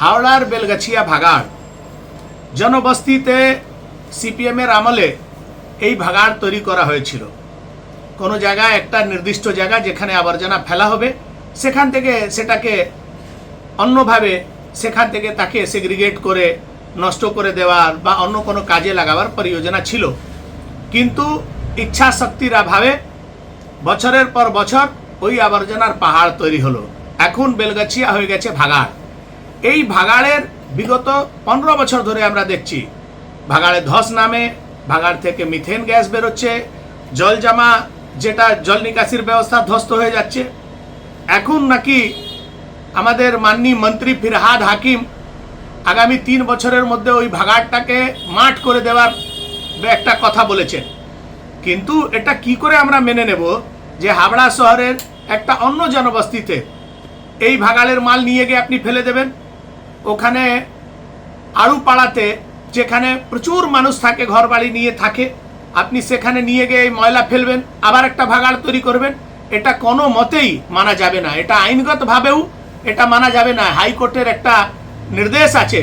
হাওড়ার বেলগাছিয়া ভাগাড়। জনবস্তিতে সিপিএমের আমলে এই ভাগাড় তৈরি করা হয়েছিল। কোনো জায়গায় একটা নির্দিষ্ট জায়গা যেখানে আবর্জনা ফেলা হবে, সেখান থেকে সেটাকে অন্যভাবে সেখান থেকে তাকে সেগ্রিগেট করে নষ্ট করে দেওয়ার বা অন্য কোনো কাজে লাগাবার পরিযোজনা ছিল। কিন্তু ইচ্ছা শক্তির অভাবে বছরের পর বছর ওই আবর্জনার পাহাড় তৈরি হলো। এখন বেলগাছিয়া হয়ে গেছে ভাগাড়। এই ভাগাড়ের বিগত পনেরো বছর ধরে আমরা দেখছি। ভাগাড়ে ধস নামে, ভাগাড় থেকে মিথেন গ্যাস বেরোচ্ছে, জল জমা, যেটা জল নিকাশির ব্যবস্থা ধ্বস্ত হয়ে যাচ্ছে। এখন নাকি আমাদের মাননীয় মন্ত্রী ফিরহাদ হাকিম আগামী তিন বছরের মধ্যে ওই ভাগাড়টাকে মাঠ করে দেওয়ার একটা কথা বলেছেন। কিন্তু এটা কি করে আমরা মেনে নেব যে হাবড়া শহরের একটা অন্য জনবস্তিতে এই ভাগাড়ের মাল নিয়ে গিয়ে আপনি ফেলে দেবেন? ওখানে আড়ু পাড়াতে যেখানে প্রচুর মানুষ থাকে ঘর বাড়ি নিয়ে থাকে, আপনি সেখানে নিয়ে গিয়ে ময়লা ফেলবেন, আবার একটা ভাগাড় তৈরি করবেন, এটা কোনো মতেই মানা যাবে না। এটা আইনগতভাবেও এটা মানা যাবে না। হাইকোর্টের একটা নির্দেশ আছে,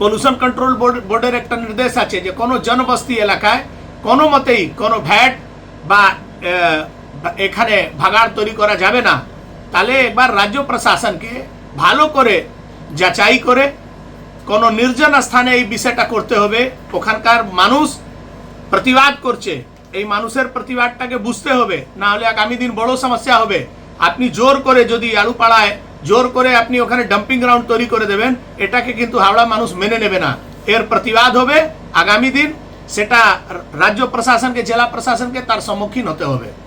পলিউশন কন্ট্রোল বোর্ড, বোর্ডের একটা নির্দেশ আছে যে কোনো জনবস্তি এলাকায় কোনো মতেই কোনো ভ্যাট বা এখানে ভাগাড় তৈরি করা যাবে না। তাহলে একবার রাজ্য প্রশাসনকে ভালো করে যাচাই করে কোনো নির্জন স্থানে এই বিষয়টা করতে হবে। ওখানকার মানুষ প্রতিবাদ করছে। এই মানুষের প্রতিবাদটাকে বুঝতে হবে। না হলে আগামী দিন বড় সমস্যা হবে। আপনি জোর করে যদি আলুপাড়ায় জোর করে আপনি ওখানে ডাম্পিং গ্রাউন্ড তৈরি করে দেবেন, এটাকে কিন্তু হাওড়া মানুষ মেনে নেবে না। এর প্রতিবাদ হবে আগামী দিন। সেটা রাজ্য প্রশাসনকে, জেলা প্রশাসনকে তার সম্মুখীন হতে হবে।